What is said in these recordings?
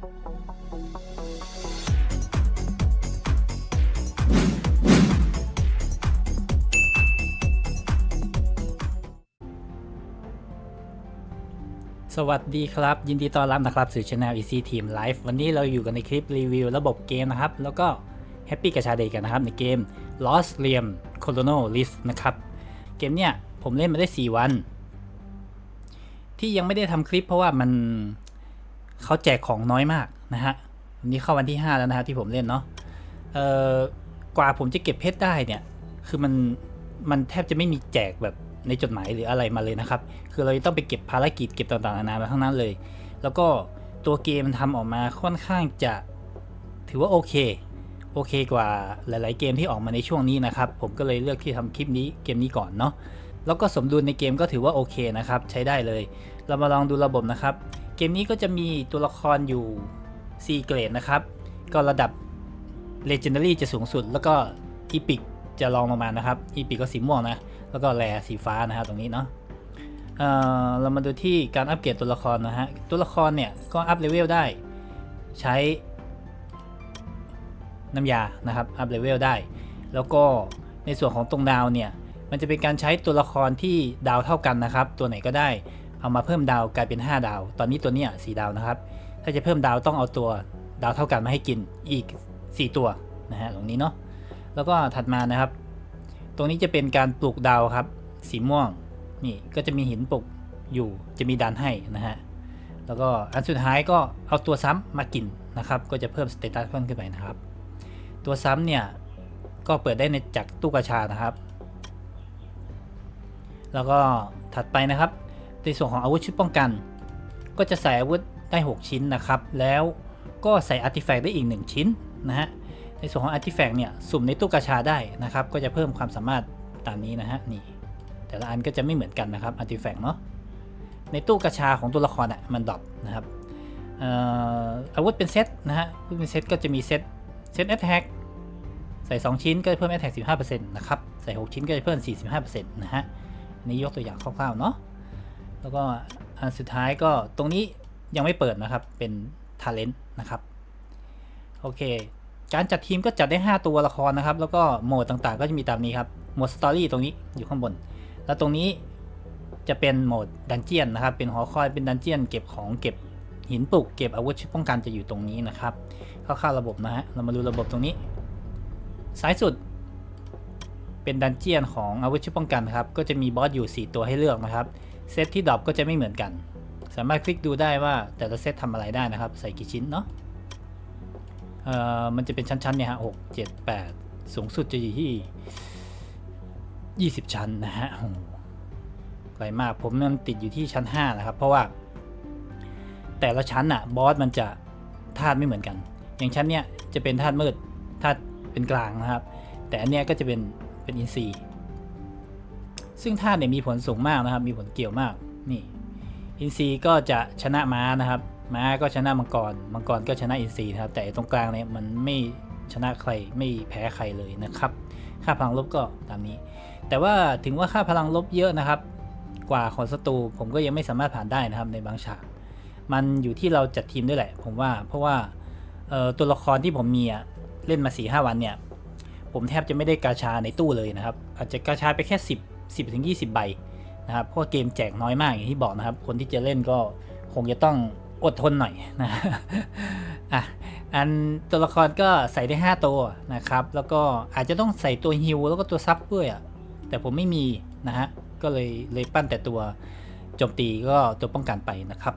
สวัสดีครับ ยินดีต้อนรับนะครับสู่ช anel Easy Team Live วันนี้เราอยู่กันในคลิปรีวิวระบบเกมนะครับ แล้วก็แฮปปี้กับชาเดกันนะครับ ในเกม Lost r e a m Colonel List นะครับ เกมเนี้ยผมเล่นมาได้ 4 วัน ที่ยังไม่ได้ทำคลิปเพราะว่ามัน เขาแจกของน้อยมากนะฮะวันนี้เข้าวันที่ 5 แล้วนะครับที่ผมเล่นเนาะเอ่อกว่าผมจะเก็บเพชรได้เนี่ย คือมันมันแทบจะไม่มีแจกแบบในจดหมายหรืออะไรมาเลยนะครับ คือเราจะต้องไปเก็บภารกิจเก็บต่างๆนานามาทั้งนั้นเลย แล้วก็ตัวเกมมันทำออกมาค่อนข้างจะถือว่าโอเค โอเคกว่าหลาย ๆ เกมที่ออกมาในช่วงนี้นะครับ ผมก็เลยเลือกที่ทำคลิปนี้เกมนี้ก่อนเนาะ แล้วก็สมดุลในเกมก็ถือว่าโอเคนะครับ ใช้ได้เลย เรามาลองดูระบบนะครับ เกมนี้ก็จะมีตัวละครอยู่ 4 เกรดนะครับ ก็ระดับ Legendary จะสูงสุด แล้วก็ Epic จะรองลงมานะครับ Epic ก็สีม่วงนะ แล้วก็แรสีฟ้านะครับตรงนี้เนาะเเรามาดูที่การอัปเกรดตัวละครนะฮะ ตัวละครเนี่ยก็อัพเลเวลได้ ใช้น้ำยานะครับ อัพเลเวลได้ แล้วก็ในส่วนของตรงดาวเนี่ย มันจะเป็นการใช้ตัวละครที่ดาวเท่ากันนะครับ ตัวไหนก็ได้ เอามาเพิ่มดาวกลายเป็น 5 ดาว ตอนนี้ตัวเนี้ยสดาวนะครับ ถ้าจะเพิ่มดาวต้องเอาตัวดาวเท่ากันมาให้กินอีก 4 ตัวนะฮะตรงนี้เนาะแล้วก็ถัดมานะครับ ตรงนี้จะเป็นการปลูกดาวครับ สีม่วงนี่ก็จะมีหินปลูกอยู่จะมีดันให้นะฮะแล้วก็อันสุดท้ายก็เอาตัวซ้ำมากินนะครับ ก็จะเพิ่มสเตตัสเพิ่มขึ้นไปนะครับ ตัวซ้ำเนี่ยก็เปิดได้ในจากตู้กระชานะครับ แล้วก็ถัดไปนะครับ ในส่วนของอาวุธชุดป้องกัน ก็จะใส่อาวุธได้ 6 ชิ้นนะครับ แล้วก็ใส่อาร์ติแฟกต์ได้อีก 1 ชิ้นนะฮะ ในส่วนของอาร์ติแฟกต์เนี่ยสุ่มในตู้กระชาได้นะครับ ก็จะเพิ่มความสามารถตามนี้นะฮะ นี่ แต่ละอันก็จะไม่เหมือนกันนะครับอาร์ติแฟกต์เนาะ ในตู้กระชาของตัวละครอะมันดรอปนะครับอาวุธเป็นเซตนะฮะเป็นเซตก็จะมีเซตเซตแอตแทกใส่ 2 ชิ้นก็จะเพิ่มแอตแทก15%นะครับ ใส่ 6 ชิ้นก็จะเพิ่ม45%นะฮะ อันนี้ยกตัวอย่างคร่าวๆเนาะ แล้วก็อันสุดท้ายก็ตรงนี้ยังไม่เปิดนะครับ เป็นทาเลนต์นะครับ โอเค การจัดทีมก็จัดได้ 5 ตัวละครนะครับ แล้วก็โหมดต่างๆ ก็จะมีตามนี้ครับ โหมดสตอรี่ตรงนี้อยู่ข้างบน แล้วตรงนี้จะเป็นโหมดดันเจียนนะครับ เป็นหอคอย เป็นดันเจียน เก็บของ เก็บหินปลุก เก็บอาวุธป้องกันจะอยู่ตรงนี้นะครับคร่าวๆระบบนะฮะ เรามาดูระบบตรงนี้ ซ้ายสุด เป็นดันเจียนของอาวุธป้องกันครับ ก็จะมีบอสอยู่ 4 ตัวให้เลือกนะครับ เซตที่ดรอปก็จะไม่เหมือนกัน สามารถคลิกดูได้ว่าแต่ละเซตทำอะไรได้นะครับ ใส่กี่ชิ้นเนาะเอ่อมันจะเป็นชั้นๆเนี่ยฮะหกเจ็ดแปดสูงสุดจะอยู่ที่ยี่สิบชั้นนะฮะไกลมากผมมันติดอยู่ที่ชั้นห้านะครับ เพราะว่า แต่ละชั้นอะบอสมันจะธาตุไม่เหมือนกัน อย่างชั้นเนี้ยจะเป็นธาตุมืดธาตุเป็นกลางนะครับ แต่อันเนี้ยก็จะเป็นเป็นอินทรีย์ ซึ่งธาตุเนี่ยมีผลสูงมากนะครับ มีผลเกี่ยวมากนี่ อินทรีย์ก็จะชนะม้านะครับ ม้าก็ชนะมังกรมังกรก็ชนะอินทรีย์นะครับ แต่ตรงกลางเนี่ยมันไม่ชนะใครไม่แพ้ใครเลยนะครับ ค่าพลังลบก็ตามนี้ แต่ว่าถึงว่าค่าพลังลบเยอะนะครับ กว่าของศัตรูผมก็ยังไม่สามารถผ่านได้นะครับในบางฉากมันอยู่ที่เราจัดทีมด้วยแหละ ผมว่าเพราะว่าตัวละครที่ผมมีอะเล่นมา4ีหวันเนี่ย ผมแทบจะไม่ได้กาชาในตู้เลยนะครับ อาจจะกาชาไปแค่ 10 10ถึง20 ใบนะครับเพราะเกมแจกน้อยมากอย่างที่บอกนะครับ คนที่จะเล่นก็คงจะต้องอดทนหน่อยนะอะอันตัวละครก็ใส่ได้ 5 ตัวนะครับ แล้วก็อาจจะต้องใส่ตัวฮิวแล้วก็ตัวซับด้วยอะแต่ผมไม่มีนะฮะก็เลยเลยปั้นแต่ตัวโจมตีก็ตัวป้องกันไปนะครับ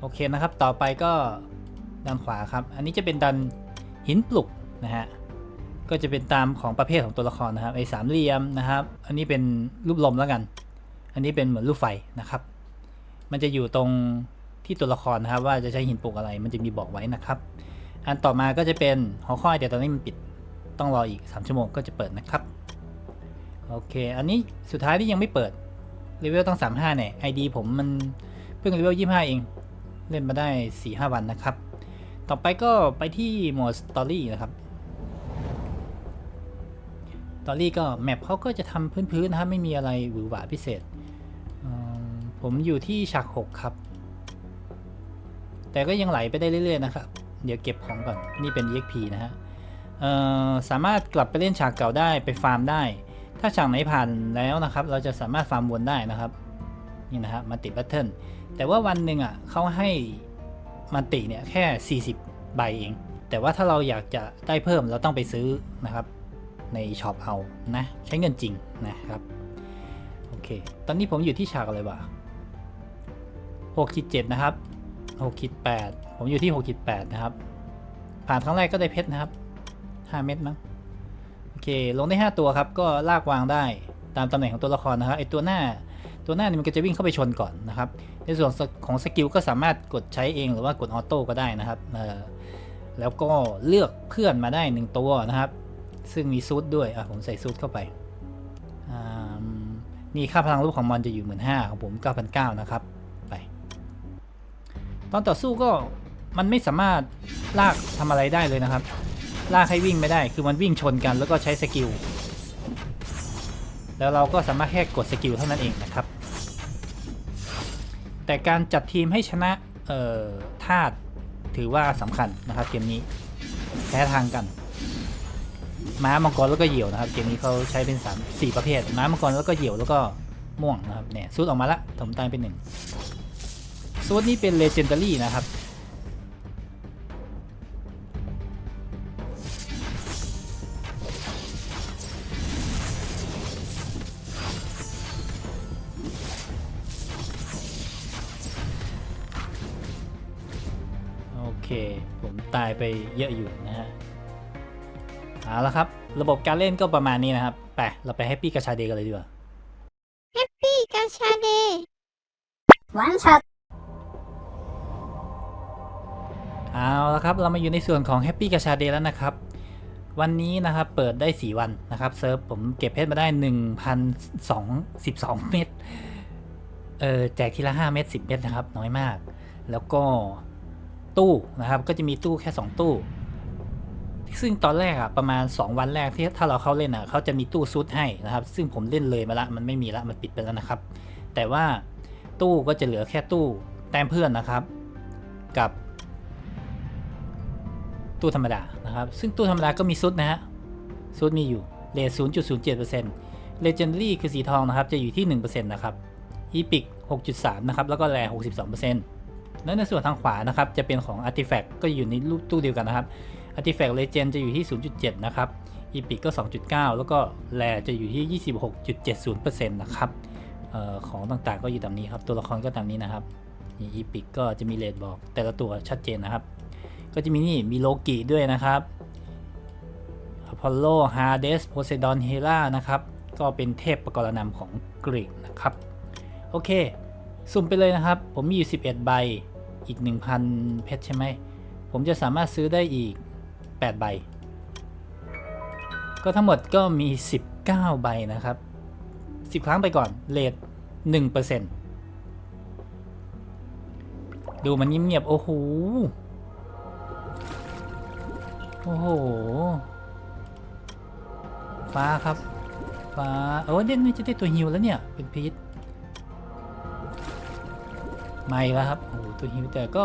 โอเคนะครับ ต่อไปก็ด้านขวาครับ อันนี้จะเป็นดันหินปลุกนะฮะ ก็จะเป็นตามของประเภทของตัวละครนะครับไอ้สามเหลี่ยมนะครับ อันนี้เป็นรูปลมแล้วกัน อันนี้เป็นเหมือนลูกไฟนะครับ มันจะอยู่ตรงที่ตัวละครนะครับ ว่าจะใช้หินปลุกอะไร มันจะมีบอกไว้นะครับ อันต่อมาก็จะเป็นหอคอยแต่ตอนนี้มันปิดต้องรออีก 3 ชั่วโมงก็จะเปิดนะครับ โอเค อันนี้สุดท้ายที่ยังไม่เปิดเลเวลต้อง 35เนี่ย ID ผมมันเพิ่งเลเวล25 เอง เล่นมาได้ 4-5 วันนะครับ ต่อไปก็ไปที่โหมดสตอรี่นะครับ ตอรี่ก็แมปเขาก็จะทำพื้นๆนะครับไม่มีอะไรหวือหวาพิเศษ ผมอยู่ที่ฉาก 6 ครับ แต่ก็ยังไหลไปได้เรื่อยๆนะครับ เดี๋ยวเก็บของก่อน นี่เป็น EXP นะฮะสามารถกลับไปเล่นฉากเก่าได้ไปฟาร์มได้ ถ้าฉากไหนผ่านแล้วนะครับ เราจะสามารถฟาร์มวนได้นะครับ นี่นะฮะมันติบัตเทิลแต่ว่าวันหนึ่งอะเขาให้มันติเนี่ยแค่ 40 ใบเอง แต่ว่าถ้าเราอยากจะได้เพิ่มเราต้องไปซื้อนะครับ ในช็อปเอานะ ใช้เงินจริงนะครับ โอเค ตอนนี้ผมอยู่ที่ฉากอะไรวะ6คิด7นะครับ6คิด8ผมอยู่ที่6คิด8นะครับ ผ่านครั้งแรกก็ได้เพชรนะครับ5เม็ดมั้งโอเค ลงได้5ตัวครับ ก็ลากวางได้ตามตำแหน่งของตัวละครนะครับไอตัวหน้าตัวหน้านี่มันก็จะวิ่งเข้าไปชนก่อนนะครับ ในส่วนของสกิลก็สามารถกดใช้เองหรือว่ากดออโต้ก็ได้นะครับแล้วก็เลือกเพื่อนมาได้ 1 ตัวนะครับ ซึ่งมีซูดด้วย อะ ผมใส่ซูดเข้าไป นี่ค่าพลังรูปของมันจะอยู่1 5ื่นของผม9,900นะครับ ไป ตอนต่อสู้ก็มันไม่สามารถลากทำอะไรได้เลยนะครับ ลากให้วิ่งไม่ได้ คือมันวิ่งชนกันแล้วก็ใช้สกิล แล้วเราก็สามารถแค่กดสกิลเท่านั้นเองนะครับ แต่การจัดทีมให้ชนะเอ่อธาตุถือว่าสำคัญนะครับเกมนี้แพ้ทางกัน ม้ามังกรแล้วก็เหยี่ยวนะครับ เกมนี้เขาใช้เป็น3 4ประเภท ม้ามังกรแล้วก็เหยี่ยวแล้วก็ม่วงนะครับเนี่ยซูดออกมาละถมตายเป็นหนึ่งซูดนี่เป็นเลเจนดารี่นะครับ เอาละครับ ระบบการเล่นก็ประมาณนี้นะครับ ไป เราไปแฮปปี้กับชาเดย์กันเลยดีกว่าปี้กาชาเดวันช็อตเอาละครับ เรามาอยู่ในส่วนของแฮปปี้กับชาเดย์แล้วนะครับ วันนี้นะครับ เปิดได้ 4 วันนะครับ เซิร์ฟผมเก็บเพชรมาได้ 1,012 เม็ด เออแจกทีละ 5 เม็ด10 เม็ดนะครับ น้อยมาก แล้วก็ตู้นะครับ ก็จะมีตู้แค่ 2 ตู้ ซึ่งตอนแรกอะประมาณ 2 วันแรกที่ถ้าเราเข้าเล่นอะเขาจะมีตู้ซุดให้นะครับ ซึ่งผมเล่นเลยมาละมันไม่มีละมันปิดไปแล้วนะครับ แต่ว่าตู้ก็จะเหลือแค่ตู้แต้มเพื่อนนะครับ กับตู้ธรรมดานะครับ ซึ่งตู้ธรรมดาก็มีซุดนะฮะซุดมีอยู่เลท0.07% Legendary คือสีทองนะครับ จะอยู่ที่ 1%นะครับ Epic 6.3 นะครับ แล้วก็แร62%แล้วในส่วนทางขวานะครับ จะเป็นของ Artifact ก็อยู่ในรูปตู้เดียวกันนะครับ Artifact Legend จะอยู่ที่ 0.7 นะครับ Epic ก็ 2.9 แล้วก็แรจะอยู่ที่ 26.70%นะครับออของต่างๆก็อยู่ตามนี้ครับ ตัวละครก็ตามนี้นะครับนี่ Epic ก็จะมีเลทบอกแต่ละตัวชัดเจนนะครับ ก็จะมีนี่มีโลกิด้วยนะครับอพอลโลฮาเดสโพไซดอนเฮรานะครับ ก็เป็นเทพประกรณำของกรีกนะครับ โอเค สุ่มไปเลยนะครับ ผมมีอยู่ 11 ใบอีก 1,000 เพชรใช่ไหม ผมจะสามารถซื้อได้อีก 8 ใบ ก็ทั้งหมดก็มี 19 ใบนะครับ 10 ครั้งไปก่อนเลท1%ดูมันเงียบๆโอ้โหโอ้โห ฟ้าครับ ฟ้าโอ้เด่นไม่จะได้ตัวฮิวแล้วเนี่ย เป็นพีทไม่แล้วครับ โอ้ตัวฮิวแต่ก็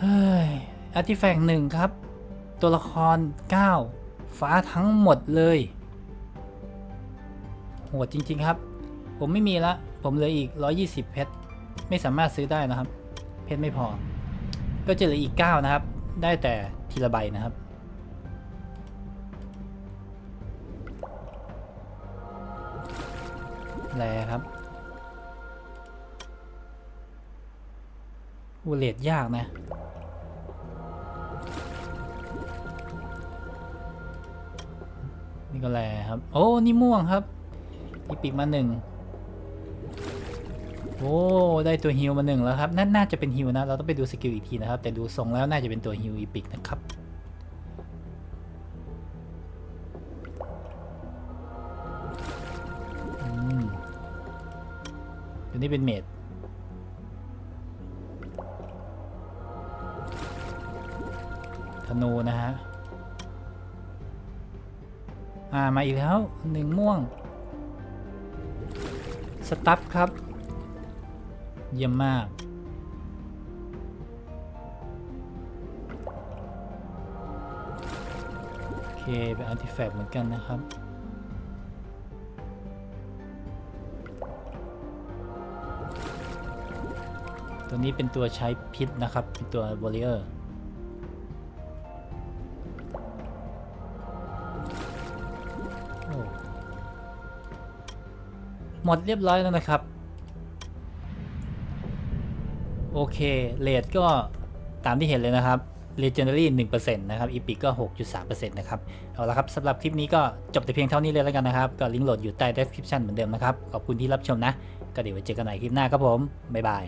เฮ้ย อาร์ติแฟกต์หนึ่งครับ ตัวละคร 9 ฟ้าทั้งหมดเลย โหดจริง ๆ ครับ ผมไม่มีละ ผมเหลืออีก 120 เพชร ไม่สามารถซื้อได้นะครับ เพชรไม่พอ ก็จะเหลืออีก 9 นะครับ ได้แต่ทีละใบนะครับแลครับอูเลดยากนะ นี่ก็แลครับ โอ้ นี่ม่วงครับอีปิกมาหนึ่งโอ้ ได้ตัวฮิวมาหนึ่งแล้วครับ นั่นน่าจะเป็นฮิวนะ เราต้องไปดูสกิลอีกทีนะครับ แต่ดูทรงแล้วน่าจะเป็นตัวฮิวอีพิกนะครับ อืมตัวนี้เป็นเมดธนูนะฮะ่ามาอีกแล้วหนึ่งม่วง สตั๊ฟครับ เยี่ยมมาก โอเค เป็นอาร์ติแฟกต์เหมือนกันนะครับตัวนี้เป็นตัวใช้พิษนะครับ เป็นตัววอลเลอร์ มดเรียบร้อยแล้วนะครับ โอเคเลดก็ตามที่เห็นเลยนะครับ Legendary 1%นะครับ Epic ก็ 6.3%นะครับ เอาละครับสำหรับคลิปนี้ก็จบแต่เพียงเท่านี้เลยแล้วกันนะครับ ก็ลิงก์โหลดอยู่ใต้ description เหมือนเดิมนะครับ ขอบคุณที่รับชมนะ ก็เดี๋ยวไว้เจอกันใหม่คลิปหน้าครับผม บ๊ายบาย